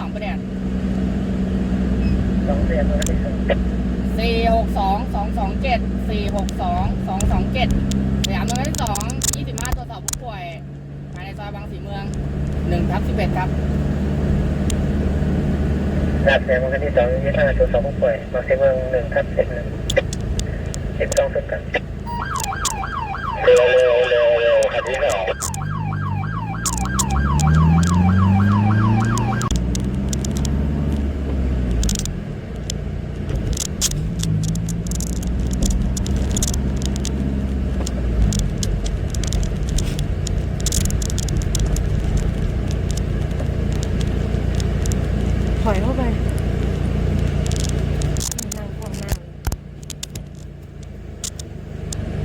สองประเด็นสองเดือนวันที่สองสี่หกสองสองสองเจ็ดสี่หกสองสองสองเจ็ดสยามโรงพยาบาลที่สองยี่สิบห้าตรวจสอบผู้ป่วยภายในซอยบางสีเมืองหนึ่งทับสิบเอ็ดครับลาดแสงวันที่สองยี่ห้าตัวสองผู้ป่วยมาเซเมืองหนึ่งทับสิบหนึ่งสิบสองสุดกันเร็วเร็วเร็วเร็วคันที่สอง ถอยเข้าไปนั่งข้างหน้า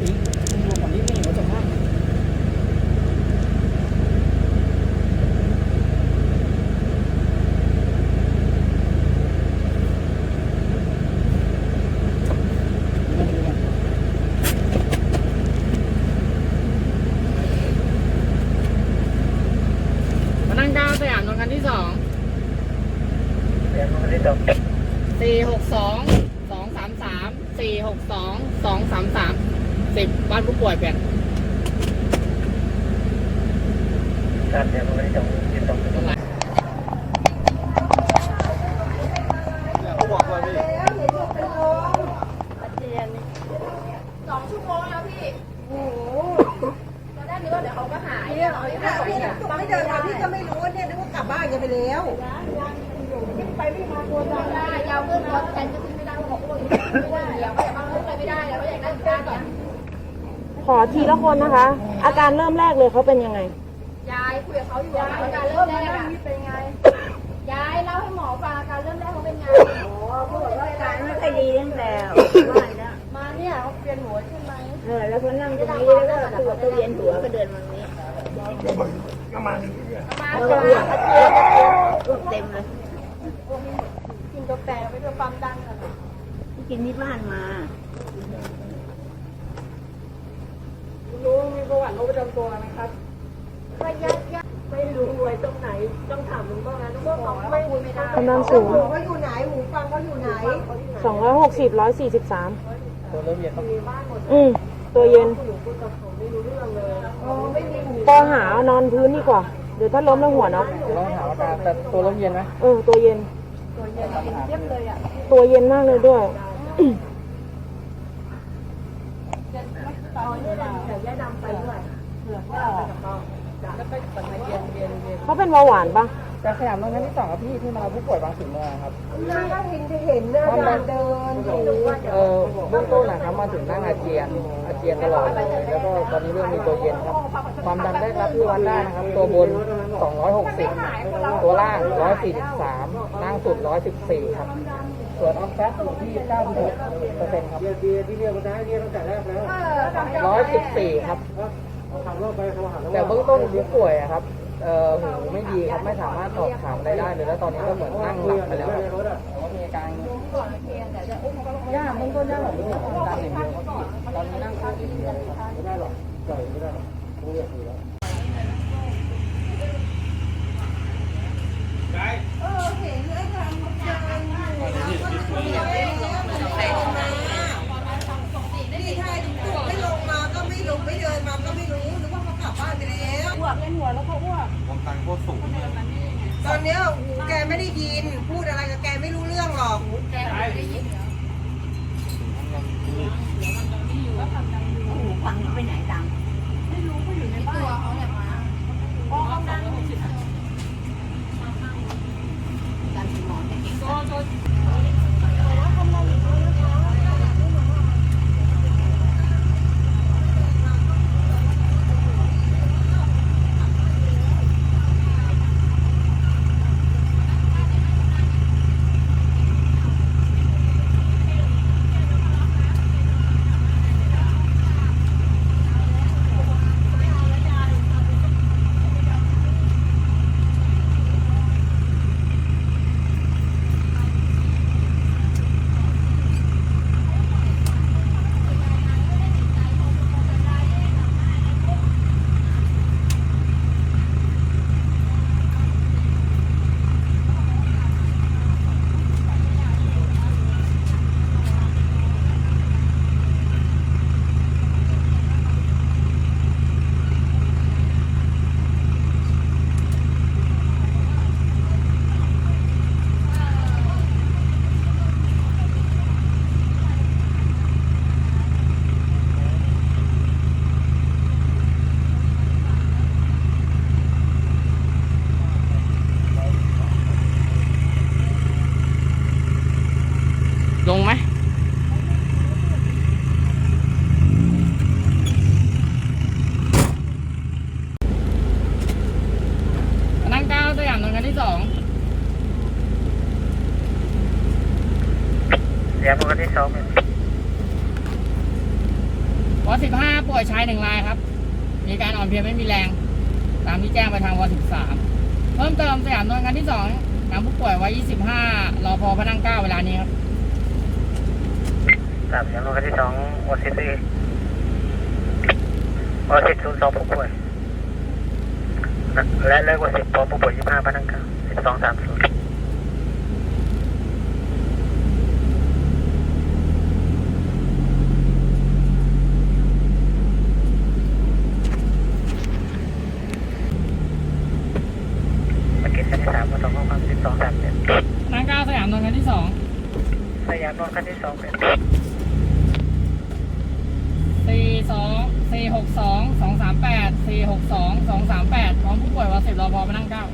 อีกดูก่อนที่มีหัวจมภามานั่งดาวสยามนนท์คันที่สองแสงวันที่สอง สี่หกสองสองสามสามสี่หกสองสองสามสามสิบบ้านผู้ป่วยเปลี่ยนลาดแสงวันที่สองยี่สิบสองสุดตรงไหนสองชั่วโมงแล้วพี่ โอ้โหตอนแรกนึกว่าเดี๋ยวเขาก็หายเนี่ยพี่พี่นะไม่เดินมาพี่ก็ไม่รู้เนี่ยนึกว่ากลับบ้านกันไปแล้ว วิ่งมาตัวได้ยาวเกินรถแทนจะขึ้นไม่ได้เขาบอกว่าไม่ได้เดี๋ยวก็อย่ามาขึ้นไปไม่ได้แล้วก็อยากได้อยู่ด้านเนี่ยขอทีละคนนะคะ อาการเริ่มแรกเลยเขาเป็นยังไง ยายคุยกับเขาอยู่ว่าอาการเริ่มแรกอะเป็นไง ยายเล่าให้หมอฟังอาการเริ่มแรกเขาเป็นไงอ๋อเขาบอกว่าอาการไม่ค่อยดีตั้งแต่บ้านนะมาเนี่ยเขาเปลี่ยนหัวใช่ไหมเออแล้วก็นั่งตรงนี้แล้วก็ตัวตัวเย็นหัวก็เดินมาตรงนี้มาแล้วก็เอ้ว กอ้วกเต็มเลยกินกาแฟไปด้วยความดันอะที่กินที่บ้านมารู้มีประวัติโรคประจำตัวไหมครับระยะยะไม่รู้ไว้ตรงไหน ต้องถามลุงบ้างนะลุงบ้างเขาไม่คุยไม่ได้ความดันสูง หูเขาอยู่ไหนหูฟังเขาอยู่ไหนสองร้อยหกสิบร้อยสี่สิบสามตัวเริ่มเย็นครับอืมตัวเย็นอ๋อไม่มีหูปอหานอนพื้นดีกว่า เดี๋ยวถ้าล้มแล้วหัวเนาะลองถามอาการแต่ตัวเริ่มเย็นไหมเออตัวเย็น ตัวเย็นมากเลยด้วยเขาเป็นเบาหวานปะแต่สยามนนท์คันที่สองครับพี่ที่มาผู้ป่วยบางสีเมืองครับน้าก็เห็นจะเห็นหน้าการเดินอยู่เออเบื้องต้นนะครับมาถึงนั่งอาเจียนอาเจียนตลอดเลยแล้วก็ตอนนี้เริ่มมีตัวเย็นครับ ความดันได้รับที่วัดได้นะครับ ตัวบน 260 ตัวล่าง 143ล่างสุด 114 ครับ ส่วนออกแซอยู่ที่ 96เปอร์เซ็นต์ครับ114 ครับ แต่เบื้องต้นผู้ป่วยอะครับ เอ่อหูไม่ดีครับ ไม่สามารถตอบถามอะไรได้เลย แล้วตอนนี้ก็เหมือนนั่งหลับไปแล้วครับแต่ว่ามีอาการย่าเบื้องต้นย่าบอกว่าความดันอย่างเดียวครับพี่ตอนนี้นั่งข้างอย่างเดียวครับไม่ได้หรอกปล่อยไม่ได้หรอกต้องเรียกอยู่แล้ว นี่ถ้าตุ๊กไม่ลงมาก็ไม่ลงไม่เดินมาก็ไม่รู้นึกว่าเขากลับบ้านไปแล้วอ้วกเล่นหัว แล้วเขาอ้วกความดันโคตรสูงตอนเนี้ยหูแกไม่ได้ยิน พูดอะไรกับแกไม่รู้เรื่องหรอก หูฟังไปไหนดัง สียปที่สองหมื่นวสิบห้าป่วยชายหนึ่งรายครับ มีการอ่อนเพลียไม่มีแรง ตามที่แจ้งไปทางวอสิบสามเพิ่มเติมสยามนนท์คันที่สองนำผู้ป่วยวัยยี่สิบห้ารอพอพนังเก้าเวลานี้ครับสามสยามนนท์คันที่สองวอสิบสี่วอสิบศูสองผู้ป่วยและเลิกวอสิบพอผู้ป่วยยี่สิบห้าพนังเก้าสิบสองสามศูนย์าสยามนนท์ครั้งที่สองสยามนนท์คันที่สองเป็นสี่สองสี่หกสองสองสามแปดสี่หกสองสองสามแปดพร้อมผู้ป่วยวอสิบรอพอพระนั่งเก้า